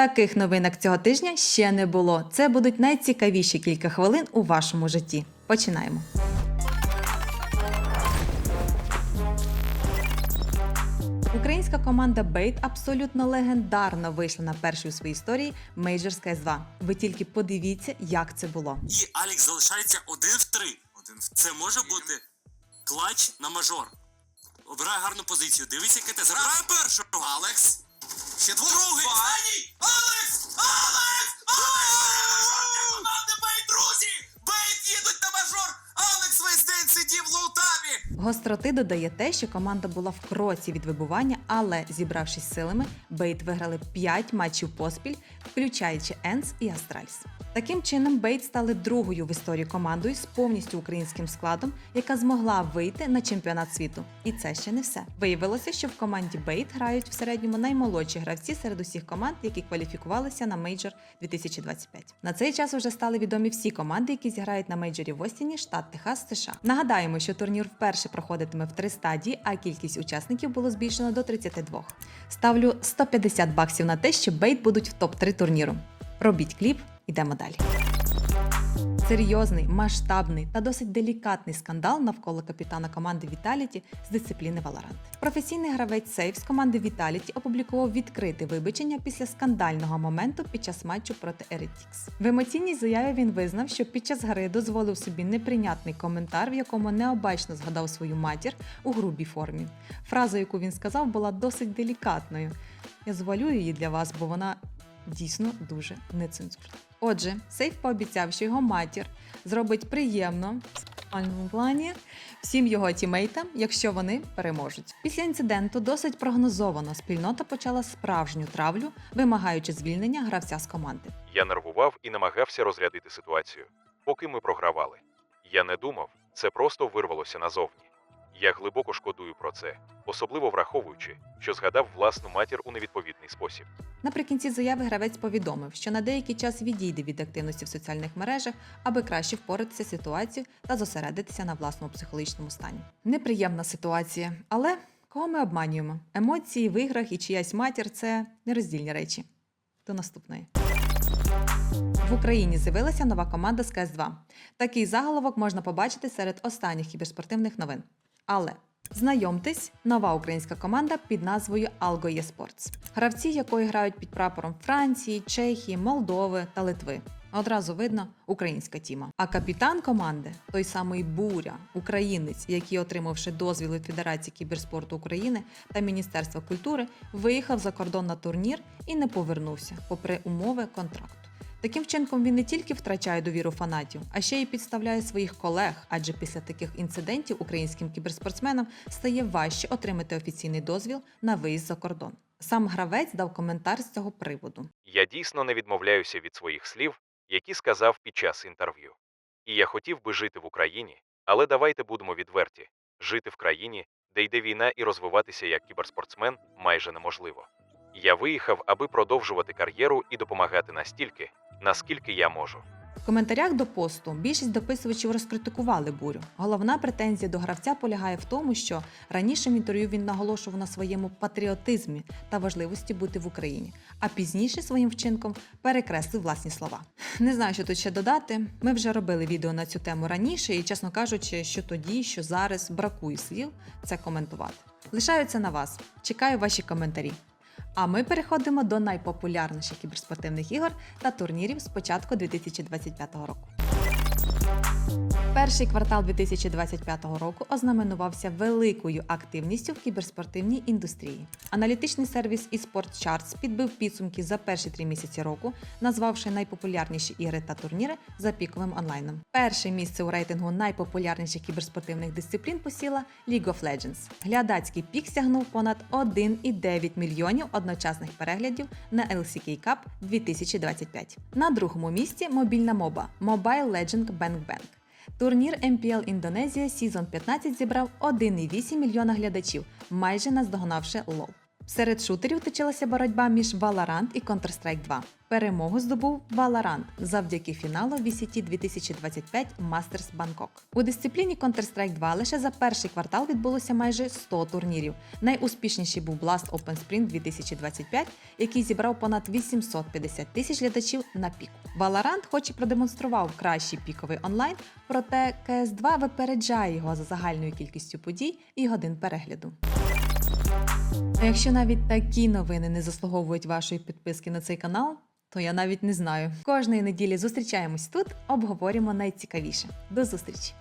Таких новинок цього тижня ще не було. Це будуть найцікавіші кілька хвилин у вашому житті. Починаємо. Українська команда Бейт абсолютно легендарно вийшла на перший у своїй історії Majors CS2. Ви тільки подивіться, як це було. І Алікс залишається один в три. Один в Це може бути клач на мажор. Обирай гарну позицію. Дивись, яке ти зразу. Грає першого. Алекс. Ще двох. Другий. Останній. Алекс! Алекс! Алекс! Гостроти додає те, що команда була в кроці від вибування, але зібравшись силами, Бейт виграли 5 матчів поспіль, включаючи Енс і Астральс. Таким чином, Бейт стали другою в історії командою з повністю українським складом, яка змогла вийти на чемпіонат світу. І це ще не все. Виявилося, що в команді Бейт грають в середньому наймолодші гравці серед усіх команд, які кваліфікувалися на мейджор 2025. На цей час вже стали відомі всі команди, які зіграють на мейджорі в Остіні, штат Техас, США. Нагадаємо, що турнір вперше проходитиме в три стадії, а кількість учасників було збільшено до 32. Ставлю 150 баксів на те, що Бейт будуть в топ-3 турніру. Робіть кліп, ідемо далі. Серйозний, масштабний та досить делікатний скандал навколо капітана команди Vitality з дисципліни Valorant. Професійний гравець Сейв з команди Vitality опублікував відкрите вибачення після скандального моменту під час матчу проти Heretics. В емоційній заяві він визнав, що під час гри дозволив собі неприйнятний коментар, в якому необачно згадав свою матір у грубій формі. Фраза, яку він сказав, була досить делікатною. Я звалю її для вас, бо вона дійсно дуже нецензурна. Отже, Сейф пообіцяв, що його матір зробить приємно в плані всім його тімейтам, якщо вони переможуть. Після інциденту досить прогнозовано спільнота почала справжню травлю, вимагаючи звільнення гравця з команди. Я нервував і намагався розрядити ситуацію, поки ми програвали. Я не думав, це просто вирвалося назовні. Я глибоко шкодую про це, особливо враховуючи, що згадав власну матір у невідповідний спосіб. Наприкінці заяви гравець повідомив, що на деякий час відійде від активності в соціальних мережах, аби краще впоратися з ситуацією та зосередитися на власному психологічному стані. Неприємна ситуація, але кого ми обманюємо? Емоції в іграх і чиясь матір це нероздільні речі. До наступної. В Україні з'явилася нова команда з КС2. Такий заголовок можна побачити серед останніх кіберспортивних новин. Але знайомтесь, нова українська команда під назвою Algo eSports, гравці якої грають під прапором Франції, Чехії, Молдови та Литви. Одразу видно українська тіма. А капітан команди той самий Буря, українець, який, отримавши дозвіл від Федерації кіберспорту України та Міністерства культури, виїхав за кордон на турнір і не повернувся, попри умови контракту. Таким вчинком він не тільки втрачає довіру фанатів, а ще й підставляє своїх колег, адже після таких інцидентів українським кіберспортсменам стає важче отримати офіційний дозвіл на виїзд за кордон. Сам гравець дав коментар з цього приводу. Я дійсно не відмовляюся від своїх слів, які сказав під час інтерв'ю. І я хотів би жити в Україні, але давайте будемо відверті: жити в країні, де йде війна і розвиватися як кіберспортсмен майже неможливо. Я виїхав, аби продовжувати кар'єру і допомагати настільки, наскільки я можу. В коментарях до посту більшість дописувачів розкритикували бурю. Головна претензія до гравця полягає в тому, що раніше в інтерв'ю він наголошував на своєму патріотизмі та важливості бути в Україні, а пізніше своїм вчинком перекреслив власні слова. Не знаю, що тут ще додати. Ми вже робили відео на цю тему раніше, і чесно кажучи, що тоді, що зараз бракує слів це коментувати. Лишаються на вас. Чекаю ваші коментарі. А ми переходимо до найпопулярніших кіберспортивних ігор та турнірів з початку 2025 року. Перший квартал 2025 року ознаменувався великою активністю в кіберспортивній індустрії. Аналітичний сервіс eSport Charts підбив підсумки за перші три місяці року, назвавши найпопулярніші ігри та турніри за піковим онлайном. Перше місце у рейтингу найпопулярніших кіберспортивних дисциплін посіла League of Legends. Глядацький пік сягнув понад 1,9 мільйонів одночасних переглядів на LCK Cup 2025. На другому місці мобільна моба Mobile Legend Bang Bang. Турнір MPL Індонезія сезон 15 зібрав 1,8 мільйона глядачів, майже наздогнавши LoL. Серед шутерів точилася боротьба між Valorant і Counter-Strike 2. Перемогу здобув Valorant завдяки фіналу VCT 2025 Masters Bangkok. У дисципліні Counter-Strike 2 лише за перший квартал відбулося майже 100 турнірів. Найуспішніший був Blast Open Sprint 2025, який зібрав понад 850 тисяч глядачів на піку. Valorant хоч і продемонстрував кращий піковий онлайн, проте CS2 випереджає його за загальною кількістю подій і годин перегляду. А якщо навіть такі новини не заслуговують вашої підписки на цей канал, то я навіть не знаю. Кожної неділі зустрічаємось тут, обговорюємо найцікавіше. До зустрічі!